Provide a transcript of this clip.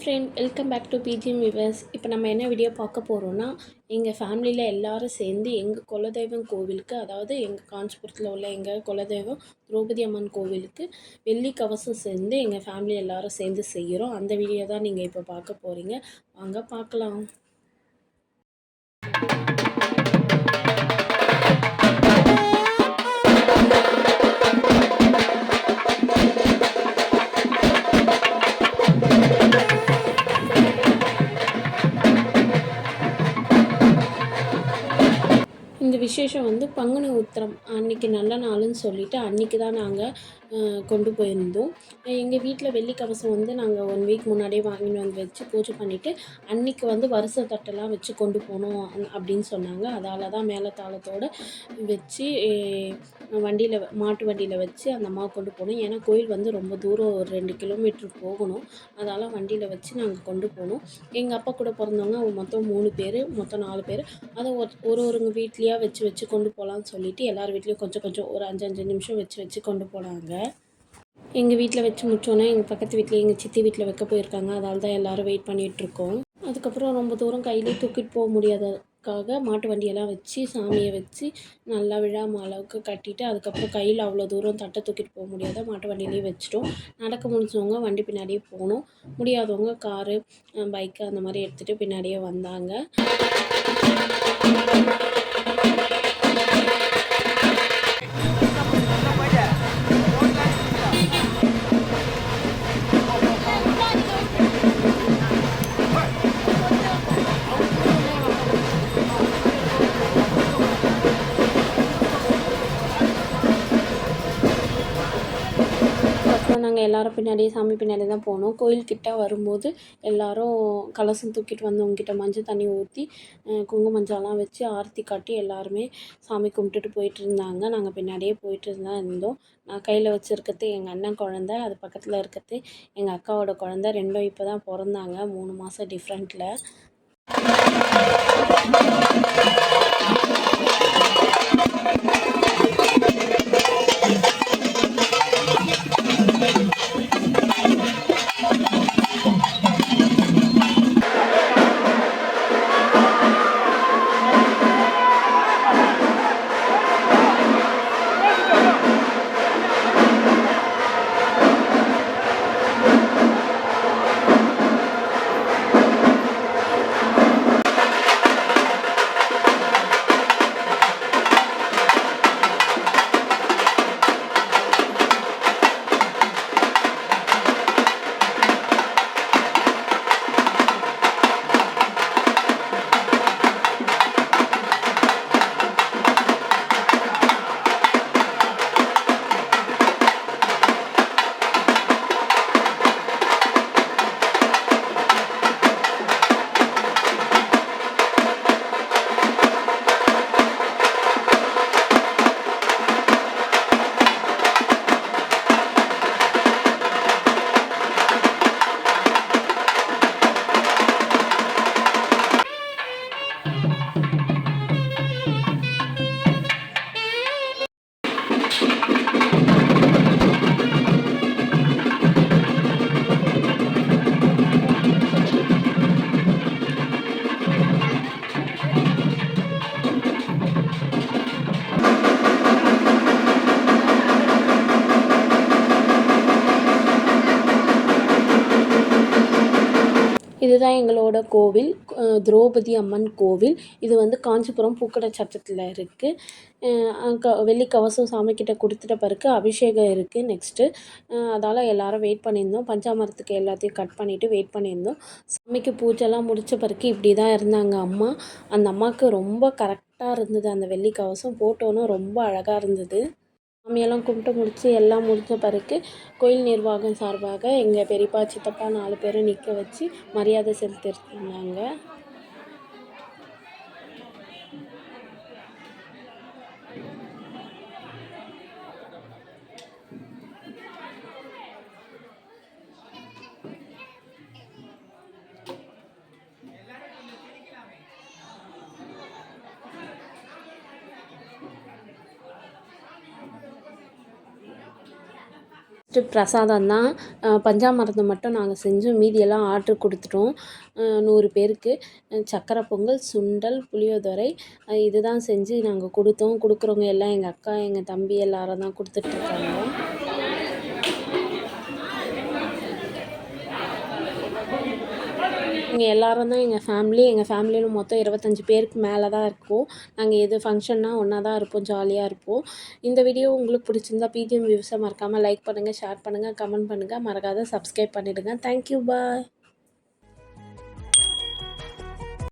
Friend welcome back to BGM viewers இப்போ நம்ம என்ன வீடியோ பார்க்க போகிறோன்னா எங்கள் ஃபேமிலியில் எல்லாரும் சேர்ந்து எங்கள் குலதெய்வம் கோவிலுக்கு அதாவது எங்கள் காஞ்சிபுரத்தில் உள்ள எங்கள் குலதெய்வம் திரௌபதி அம்மன் கோவிலுக்கு வெள்ளி கவசம் சேர்ந்து எங்கள் ஃபேமிலி எல்லாரும் சேர்ந்து செய்கிறோம் அந்த வீடியோ தான் நீங்கள் இப்போ பார்க்க போகிறீங்க வாங்க பார்க்கலாம். இந்த விசேஷம் வந்து பங்குனி உத்திரம் அன்னைக்கு நல்ல நாளுன்னு சொல்லிவிட்டு அன்றைக்கி தான் நாங்கள் கொண்டு போயிருந்தோம். எங்கள் வீட்டில் வெள்ளி கவசம் வந்து நாங்கள் ஒன் வீக் முன்னாடியே வாங்கிட்டு வந்து வச்சு பூஜை பண்ணிவிட்டு அன்னைக்கு வந்து வருஷ தட்டெல்லாம் வச்சு கொண்டு போகணும் அப்படின்னு சொன்னாங்க. அதால் தான் மேலே தாளத்தோடு வச்சு வண்டியில் மாட்டு வண்டியில் வச்சு அந்த அம்மாவை கொண்டு போகணும் ஏன்னா கோயில் வந்து ரொம்ப தூரம் ஒரு ரெண்டு கிலோமீட்ரு போகணும். அதால் வண்டியில் வச்சு நாங்கள் கொண்டு போனோம். எங்கள் அப்பா கூட பிறந்தவங்க மொத்தம் மூணு பேர் மொத்தம் நாலு பேர். அதை ஒரு ஒரு ஒருங்க வீட்லேயா வச்சு வச்சு கொண்டு போகலான்னு சொல்லிட்டு எல்லார் வீட்லேயும் கொஞ்சம் கொஞ்சம் ஒரு அஞ்சு அஞ்சு நிமிஷம் வச்சு வச்சு கொண்டு போனாங்க. எங்கள் வீட்டில் வச்சு முடிச்சோன்னே எங்கள் பக்கத்து வீட்டில் எங்கள் சித்தி வீட்டில் வைக்க போயிருக்காங்க. அதால் தான் எல்லோரும் வெயிட் பண்ணிகிட்ருக்கோம் அதுக்கப்புறம் ரொம்ப தூரம் கையிலே தூக்கிட்டு போக முடியாததுக்காக மாட்டு வண்டியெல்லாம் வச்சு சாமியை வச்சு நல்லா விழாம அளவுக்கு கட்டிட்டு அதுக்கப்புறம் கையில் அவ்வளோ தூரம் தட்டை தூக்கிட்டு போக முடியாத மாட்டு வண்டியிலேயே வச்சிட்டோம். நடக்க முடிஞ்சவங்க வண்டி பின்னாடியே போகணும். முடியாதவங்க காரு பைக்கு அந்த மாதிரி எடுத்துகிட்டு பின்னாடியே வந்தாங்க. நாங்கள் எல்லாரும் பின்னாடியே சாமி பின்னாடி தான் போனோம். கோயில்கிட்ட வரும்போது எல்லாரும் கலசம் தூக்கிட்டு வந்து உங்ககிட்ட மஞ்சள் தண்ணி ஊற்றி குங்கும மஞ்சள்லாம் வச்சு ஆரத்தி காட்டி எல்லாருமே சாமி கும்பிட்டுட்டு போயிட்டு இருந்தாங்க. நாங்கள் பின்னாடியே போயிட்டு தான் இருந்தோம். நான் கையில் வச்சுருக்கிறது எங்கள் அண்ணன் குழந்த அது பக்கத்தில் இருக்கிறது எங்கள் அக்காவோட குழந்த. ரெண்டும் இப்போ தான் பிறந்தாங்க. மூணு மாதம் டிஃப்ரெண்ட்டில் இதுதான் எங்களோட கோவில் திரௌபதி அம்மன் கோவில். இது வந்து காஞ்சிபுரம் பூக்கடை சட்டத்தில் இருக்குது க வெள்ளி கவசம் சாமிக்கிட்ட கொடுத்துட்ட பிறகு அபிஷேகம் இருக்குது நெக்ஸ்ட்டு அதால் எல்லாரும் வெயிட் பண்ணியிருந்தோம். பஞ்சாமரத்துக்கு எல்லாத்தையும் கட் பண்ணிவிட்டு வெயிட் பண்ணியிருந்தோம். சாமிக்கு பூஜைலாம் முடித்த பிறகு இப்படி தான் இருந்தாங்க அம்மா. அந்த அம்மாவுக்கு ரொம்ப கரெக்டாக இருந்தது அந்த வெள்ளி கவசம். போட்டோன்னு ரொம்ப அழகாக இருந்தது. சாமியெல்லாம் கும்பிட்டு முடித்து எல்லாம் முடிஞ்ச பிறகு கோயில் நிர்வாகம் சார்பாக எங்கள் பெரியப்பா சித்தப்பா நாலு பேரும் நிற்க வச்சு மரியாதை செலுத்தியிருந்தாங்க. ஃபஸ்ட்டு பிரசாதம் தான். பஞ்சாமிர்தம் மட்டும் நாங்கள் செஞ்சோம். மீதியெல்லாம் ஆர்ட்ரு கொடுத்துட்டோம். நூறு பேருக்கு. சக்கரை பொங்கல் சுண்டல் புளியோதரை இது தான் செஞ்சு நாங்கள் கொடுத்தோம். கொடுக்குறவங்க எல்லாம் எங்கள் அக்கா எங்கள் தம்பி எல்லாரும் தான் கொடுத்துட்ருக்காங்க இங்கே எல்லாரும் தான் எங்கள் ஃபேமிலி எங்கள் ஃபேமிலியில் மொத்தம் இருபத்தஞ்சி பேருக்கு மேலே தான் இருக்கும் நாங்கள் எது ஃபங்க்ஷன்னா ஒன்றா தான் இருப்போம் ஜாலியாக இருப்போம். இந்த வீடியோ உங்களுக்கு பிடிச்சிருந்தா பிடிஎம் வியூஸை மறக்காமல் லைக் பண்ணுங்கள் ஷேர் பண்ணுங்கள் கமெண்ட் பண்ணுங்கள் மறக்காத சப்ஸ்கிரைப் பண்ணிவிடுங்க தேங்க்யூ பாய்